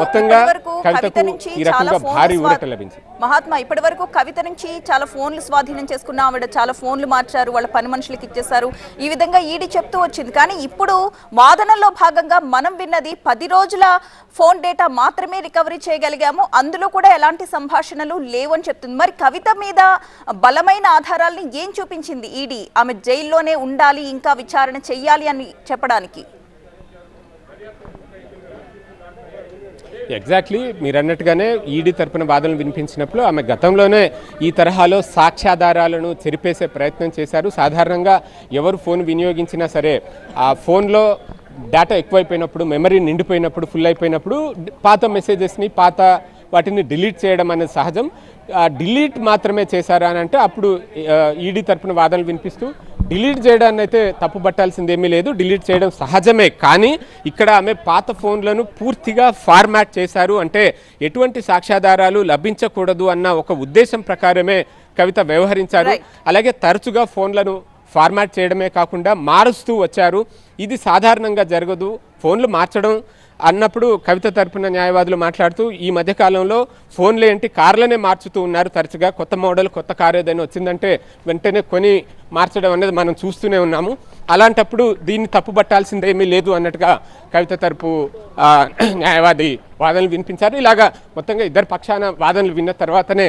మొత్తంగా కవిత నుంచి చాలా భారీ ఊరట లభించింది. మహాత్మా ఇప్పటి వరకు కవిత నుంచి చాలా ఫోన్లు స్వాధీనం చేసుకున్న ఆవిడ చాలా ఫోన్లు మార్చారు వాళ్ళ పని మనుషులకి ఇచ్చేశారు. ఈ విధంగా ఈడీ చెప్తూ వచ్చింది. కానీ ఇప్పుడు వాదనలో భాగంగా మనం విన్నది పది రోజుల ఫోన్ డేటా మాత్రమే రికవరీ చేయగలిగాము. అందులో కూడా ఎలాంటి సంభాషణలు లేవని చెప్తుంది. మరి కవిత మీద బలమైన ఆధారాల్ని ఏం చూపించింది ఈడీ? ఆమె జైల్లోనే ఉండాలి ఇంకా విచారణ చెయ్యాలి అని చెప్పడానికి. ఎగ్జాక్ట్లీ మీరు అన్నట్టుగానే ఈడీ తరపున వాదనలు వినిపించినప్పుడు ఆమె గతంలోనే ఈ తరహాలో సాక్ష్యాధారాలను చెరిపేసే ప్రయత్నం చేశారు. సాధారణంగా ఎవరు ఫోన్ వినియోగించినా సరే ఆ ఫోన్లో డేటా ఎక్కువైపోయినప్పుడు మెమరీ నిండిపోయినప్పుడు ఫుల్ అయిపోయినప్పుడు పాత మెసేజెస్ని పాత వాటిని డిలీట్ చేయడం అనేది సహజం. ఆ డిలీట్ మాత్రమే చేశారా అని అంటే అప్పుడు ఈడీ తరపున వాదనలు వినిపిస్తూ డిలీట్ చేయడాన్ని అయితే తప్పు పట్టాల్సింది ఏమీ లేదు. డిలీట్ చేయడం సహజమే. కానీ ఇక్కడ ఆమె పాత ఫోన్లను పూర్తిగా ఫార్మాట్ చేశారు. అంటే ఎటువంటి సాక్ష్యాధారాలు లభించకూడదు అన్న ఒక ఉద్దేశం ప్రకారమే కవిత వ్యవహరించారు. అలాగే తరచుగా ఫోన్లను ఫార్మాట్ చేయడమే కాకుండా మారుస్తూ వచ్చారు. ఇది సాధారణంగా జరగదు. ఫోన్లు మార్చడం అన్నప్పుడు కవిత తరపున న్యాయవాదులు మాట్లాడుతూ ఈ మధ్యకాలంలో ఫోన్లు ఏంటి కార్లనే మార్చుతూ ఉన్నారు తరచుగా. కొత్త మోడల్ కొత్త కార్ ఏదైనా వచ్చిందంటే వెంటనే కొని మార్చడం అనేది మనం చూస్తూనే ఉన్నాము. అలాంటప్పుడు దీన్ని తప్పుపట్టాల్సిందేమీ లేదు అన్నట్టుగా కవిత తరపు న్యాయవాది వాదనలు వినిపించారు. ఇలాగా మొత్తంగా ఇద్దరు పక్షాన వాదనలు విన్న తర్వాతనే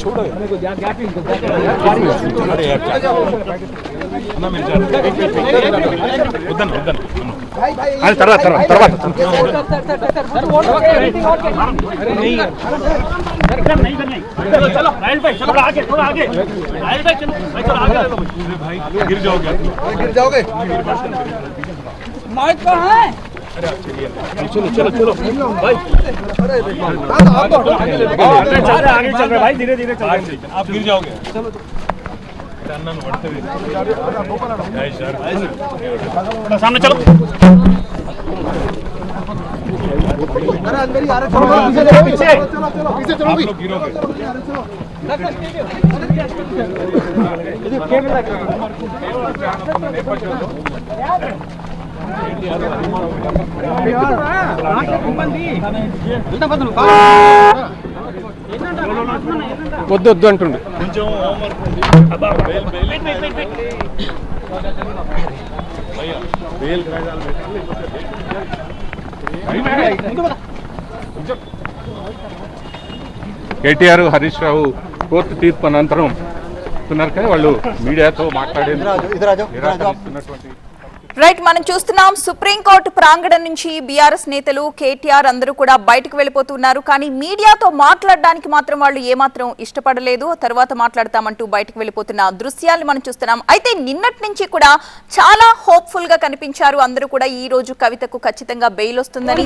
छोड़ो मेरे को गैप इनको अरे यार क्या ना मिल వద్దన్న వద్దన్న అది తర్వాత తర్వాత తర్వాత चलो चलो राइल भाई चलो आगे थोड़ा आगे राइल भाई चलो भाई चलो आगे ले लो भाई गिर जाओगे गिर जाओगे चलो चलो। चलो भाई आगे चल रहे भाई धीरे धीरे चल आप गिर जाओगे चलो सामने चलो अरे अंदर आ रहे चलो पीछे पीछे पीछे चलो भी गिरोगे चलो బెయిల్ కాగితాలు పెట్టాలి కేటీఆర్ హరీష్ రావు కోర్టు తీర్పు అనంతరం చెప్తున్నారు కానీ వాళ్ళు మీడియాతో మాట్లాడేందుకు నిరాకరిస్తున్నటువంటి రైట్ మనం చూస్తున్నాం సుప్రీంకోర్టు ప్రాంగణం నుంచి బీఆర్ఎస్ నేతలు కేటీఆర్ అందరూ కూడా బయటకు వెళ్ళిపోతున్నారు. కానీ మీడియాతో మాట్లాడడానికి మాత్రం వాళ్ళు ఏమాత్రం ఇష్టపడలేదు. తర్వాత మాట్లాడతామంటూ బయటకు వెళ్ళిపోతున్న దృశ్యాలు మనం చూస్తున్నాం. అయితే నిన్నటి నుంచి కూడా చాలా హోప్ఫుల్గా కనిపించారు. అందరూ కూడా ఈ రోజు కవితకు ఖచ్చితంగా బెయిల్ వస్తుందని.